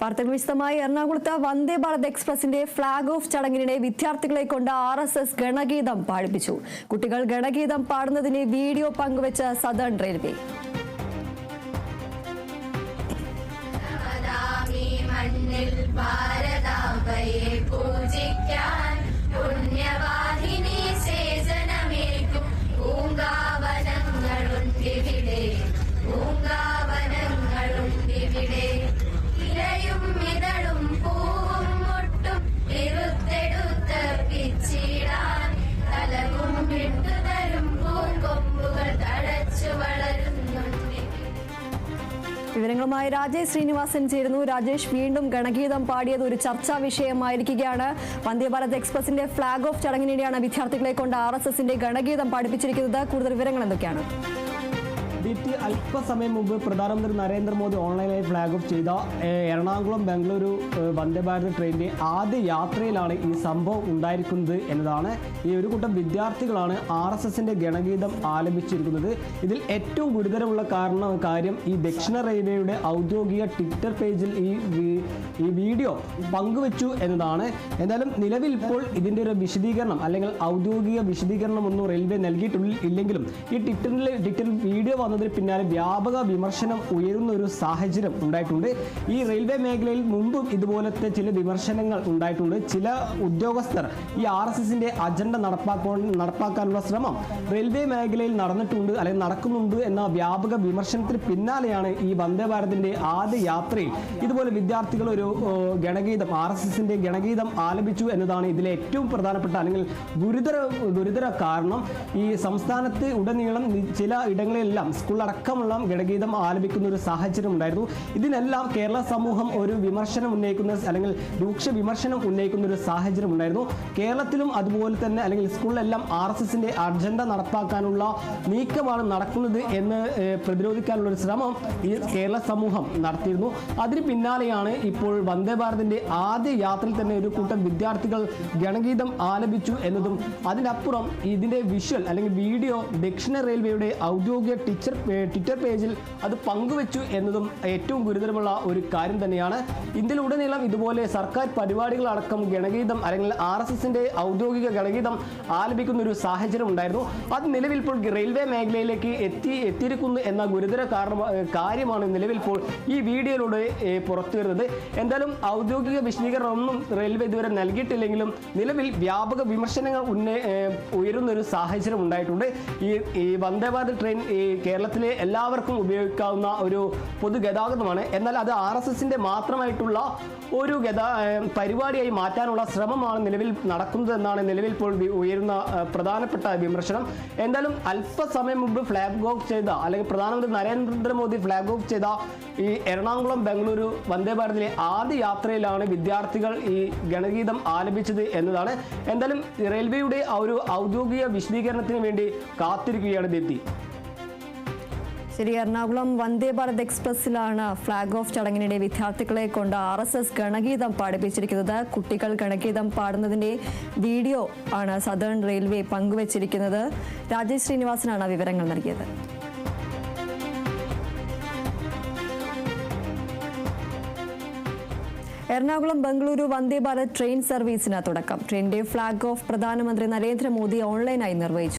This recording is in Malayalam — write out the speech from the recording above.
വാർത്തകൾ വിശദമായി. എറണാകുളത്ത് വന്ദേ ഭാരത് എക്സ്പ്രസിന്റെ ഫ്ളാഗ് ഓഫ് ചടങ്ങിനിടെ വിദ്യാർത്ഥികളെ കൊണ്ട് ആർ എസ് എസ് ഗണഗീതം പാടിപ്പിച്ചു. കുട്ടികൾ ഗണഗീതം പാടുന്നതിന് വീഡിയോ പങ്കുവച്ച സദേൺ റെയിൽവേ. വിവരങ്ങളുമായി രാജേഷ് ശ്രീനിവാസൻ ചേരുന്നു. രാജേഷ് വീണ്ടും ഗണഗീതം പാടിയത് ഒരു ചർച്ചാ വിഷയമായിരിക്കുകയാണ്. വന്ദേഭാരത് എക്സ്പ്രസിന്റെ ഫ്ളാഗ് ഓഫ് ചടങ്ങിനിടെയാണ് വിദ്യാർത്ഥികളെ കൊണ്ട് ആർ ഗണഗീതം പാടിപ്പിച്ചിരിക്കുന്നത് കൂടുതൽ വിവരങ്ങൾ എന്തൊക്കെയാണ്? ഡി അല്പസമയം മുമ്പ് പ്രധാനമന്ത്രി നരേന്ദ്രമോദി ഓൺലൈനായി ഫ്ലാഗ് ഓഫ് ചെയ്ത എറണാകുളം ബംഗളൂരു വന്ദേ ഭാരത് ട്രെയിനിന്റെ ആദ്യ യാത്രയിലാണ് ഈ സംഭവം ഉണ്ടായിരിക്കുന്നത് എന്നതാണ് ഈ ഒരു കൂട്ടം വിദ്യാർത്ഥികളാണ് ആർ എസ് എസിന്റെ ഗണഗീതം ആലപിച്ചിരിക്കുന്നത്. ഇതിൽ ഏറ്റവും ഗുരുതരമുള്ള കാരണം കാര്യം ഈ ദക്ഷിണ റെയിൽവേയുടെ ഔദ്യോഗിക ട്വിറ്റർ പേജിൽ ഈ ഈ വീഡിയോ പങ്കുവച്ചു എന്നതാണ്. എന്തായാലും നിലവിൽ ഇപ്പോൾ ഇതിന്റെ ഒരു വിശദീകരണം അല്ലെങ്കിൽ ഔദ്യോഗിക വിശദീകരണം ഒന്നും റെയിൽവേ നൽകിയിട്ടില്ലെങ്കിലും ഈ ട്വിറ്ററിൽ ട്വിറ്ററിൽ വീഡിയോ വന്നതിന് പിന്നാലെ വ്യാപക വിമർശനം ഉയരുന്ന ഒരു സാഹചര്യം ഉണ്ടായിട്ടുണ്ട്. ഈ റെയിൽവേ മേഖലയിൽ മുമ്പും ഇതുപോലത്തെ ചില വിമർശനങ്ങൾ ഉണ്ടായിട്ടുണ്ട്. ചില ഉദ്യോഗസ്ഥർ ഈ ആർ എസ് എസിന്റെ അജണ്ട നടപ്പാക്കാൻ നടപ്പാക്കാനുള്ള ശ്രമം റെയിൽവേ മേഖലയിൽ നടന്നിട്ടുണ്ട് അല്ലെങ്കിൽ നടക്കുന്നുണ്ട് എന്ന വ്യാപക വിമർശനത്തിന് പിന്നാലെയാണ് ഈ വന്ദേ ഭാരതിന്റെ ആദ്യ യാത്രയിൽ ഇതുപോലെ വിദ്യാർത്ഥികൾ ഒരു ഗണഗീതം ആർ എസ് എസിന്റെ ഗണഗീതം ആലപിച്ചു എന്നതാണ് ഇതിലെ ഏറ്റവും പ്രധാനപ്പെട്ട അല്ലെങ്കിൽ ഗുരുതര ഗുരുതര കാരണം. ഈ സംസ്ഥാനത്ത് ഉടനീളം ചില ഇടങ്ങളിലെല്ലാം സ്കൂളടക്കമുള്ള ഗണഗീതം ആലപിക്കുന്ന ഒരു സാഹചര്യം ഉണ്ടായിരുന്നു. ഇതിനെല്ലാം കേരള സമൂഹം ഒരു വിമർശനം ഉന്നയിക്കുന്ന അല്ലെങ്കിൽ രൂക്ഷ വിമർശനം ഉന്നയിക്കുന്ന ഒരു സാഹചര്യം ഉണ്ടായിരുന്നു. കേരളത്തിലും അതുപോലെ തന്നെ അല്ലെങ്കിൽ സ്കൂളിലെല്ലാം ആർ എസ് എസിന്റെ അജണ്ട നടപ്പാക്കാനുള്ള നീക്കമാണ് നടക്കുന്നത് എന്ന് പ്രതിരോധിക്കാനുള്ള ഒരു ശ്രമം ഈ കേരള സമൂഹം നടത്തിയിരുന്നു. അതിന് പിന്നാലെയാണ് ഇപ്പോൾ വന്ദേ ഭാരതിന്റെ ആദ്യ യാത്രയിൽ തന്നെ ഒരു കൂട്ടം വിദ്യാർത്ഥികൾ ഗണഗീതം ആലപിച്ചു എന്നതും അതിനപ്പുറം ഇതിന്റെ വിഷ്വൽ അല്ലെങ്കിൽ വീഡിയോ ദക്ഷിണ റെയിൽവേയുടെ ഔദ്യോഗിക ടീച്ചർ ട്വിറ്റർ പേജിൽ അത് പങ്കുവെച്ചു എന്നതും ഏറ്റവും ഗുരുതരമുള്ള ഒരു കാര്യം തന്നെയാണ്. ഇന്ത്യയിലുടനീളം ഇതുപോലെ സർക്കാർ പരിപാടികളടക്കം ഗണഗീതം അല്ലെങ്കിൽ ആർ എസ് എസിന്റെ ഔദ്യോഗിക ഗണഗീതം ആലപിക്കുന്ന ഒരു സാഹചര്യം ഉണ്ടായിരുന്നു. അത് നിലവിൽ ഇപ്പോൾ റെയിൽവേ മേഖലയിലേക്ക് എത്തി എത്തിയിരിക്കുന്നു എന്ന ഗുരുതര കാരണം കാര്യമാണ് നിലവിൽ ഇപ്പോൾ ഈ വീഡിയോയിലൂടെ പുറത്തു വരുന്നത് എന്തായാലും ഔദ്യോഗിക വിശദീകരണം ഒന്നും റെയിൽവേ ഇതുവരെ നൽകിയിട്ടില്ലെങ്കിലും നിലവിൽ വ്യാപക വിമർശനങ്ങൾ ഉന്ന ഏഹ് ഉയരുന്ന ഒരു സാഹചര്യം ഉണ്ടായിട്ടുണ്ട്. ഈ ഈ വന്ദേ ഭാരത് ട്രെയിൻ ഈ കേരളത്തിലെ എല്ലാവർക്കും ഉപയോഗിക്കാവുന്ന ഒരു പൊതുഗതാഗതമാണ് എന്നാൽ അത് ആർ എസ് എസിന്റെ മാത്രമായിട്ടുള്ള ഒരു ഗതാ പരിപാടിയായി മാറ്റാനുള്ള ശ്രമമാണ് നിലവിൽ നടക്കുന്നത് എന്നാണ് നിലവിൽ ഇപ്പോൾ ഉയരുന്ന പ്രധാനപ്പെട്ട വിമർശനം. എന്തായാലും അല്പസമയം മുമ്പ് ഫ്ലാഗ് ഓഫ് ചെയ്ത അല്ലെങ്കിൽ പ്രധാനമന്ത്രി നരേന്ദ്രമോദി ഫ്ലാഗ് ഓഫ് ചെയ്ത ഈ എറണാകുളം ബംഗളൂരു വന്ദേ ഭാരതിലെ ആദ്യ യാത്രയിലാണ് വിദ്യാർത്ഥികൾ ഈ ഗണഗീതം ആലപിച്ചത് എന്നതാണ്. എന്തായാലും റെയിൽവേയുടെ ആ ഒരു ഔദ്യോഗിക വിശദീകരണത്തിന് വേണ്ടി കാത്തിരിക്കുകയാണ് ദീപ്തി. ശരി എറണാകുളം വന്ദേ ഭാരത് എക്സ്പ്രസിലാണ് ഫ്ളാഗ് ഓഫ് ചടങ്ങിനിടെ വിദ്യാർത്ഥികളെ കൊണ്ട് ആർ എസ് എസ് ഗണഗീതം പാടിപ്പിച്ചിരിക്കുന്നത്. കുട്ടികൾ ഗണഗീതം പാടുന്നതിന്റെ വീഡിയോ ആണ് സദേൺ റെയിൽവേ പങ്കുവച്ചിരിക്കുന്നത്. രാജേഷ് ശ്രീനിവാസനാണ് വിവരങ്ങൾ നൽകിയത്. എറണാകുളം ബംഗളൂരു വന്ദേ ഭാരത് ട്രെയിൻ സർവീസിന് തുടക്കം. ട്രെയിനിന്റെ ഫ്ളാഗ് ഓഫ് പ്രധാനമന്ത്രി നരേന്ദ്രമോദി ഓൺലൈനായി നിർവഹിച്ചു.